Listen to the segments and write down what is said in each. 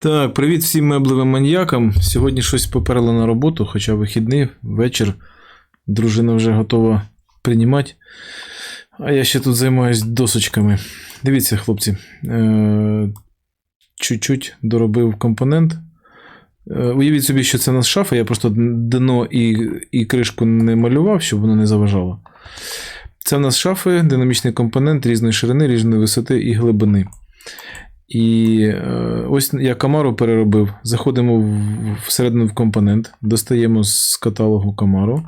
Так, привіт всім меблевим маньякам. Сьогодні щось поперло на роботу, хоча вихідний вечір. Дружина вже готова приймати. А я ще тут займаюсь досочками. Дивіться, хлопці. Е- чуть-чуть доробив компонент. Е, уявіть собі, що це у нас шафа, я просто дно і, і кришку не малював, щоб воно не заважало. Це в нас шафи, динамічний компонент різної ширини, різної висоти і глибини. І е, ось я камару переробив. Заходимо всередину в компонент, достаємо з каталогу камару,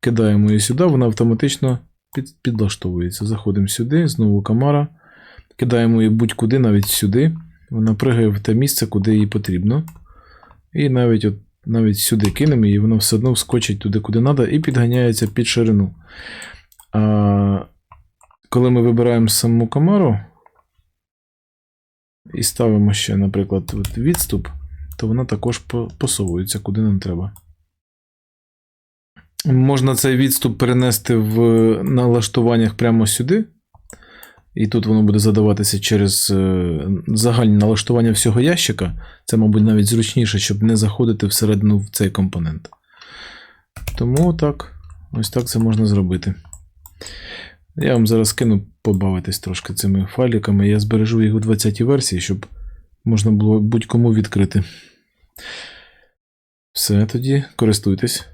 кидаємо її сюди, вона автоматично під, підлаштовується. Заходимо сюди, знову камара, кидаємо її будь-куди, навіть сюди. Вона пригає в те місце, куди їй потрібно. І навіть, от, навіть сюди кинемо її, вона все одно вскочить туди, куди треба, і підганяється під ширину. А, коли ми вибираємо саму камару, і ставимо ще, наприклад, відступ, то вона також посовується, куди нам треба. Можна цей відступ перенести в налаштуваннях прямо сюди. І тут воно буде задаватися через е, загальні налаштування всього ящика. Це, мабуть, навіть зручніше, щоб не заходити всередину в цей компонент. Тому так, ось так це можна зробити. Я вам зараз кину побавитись трошки цими файликами. Я збережу їх у 20-й версії, щоб можна було будь-кому відкрити. Все, тоді користуйтесь.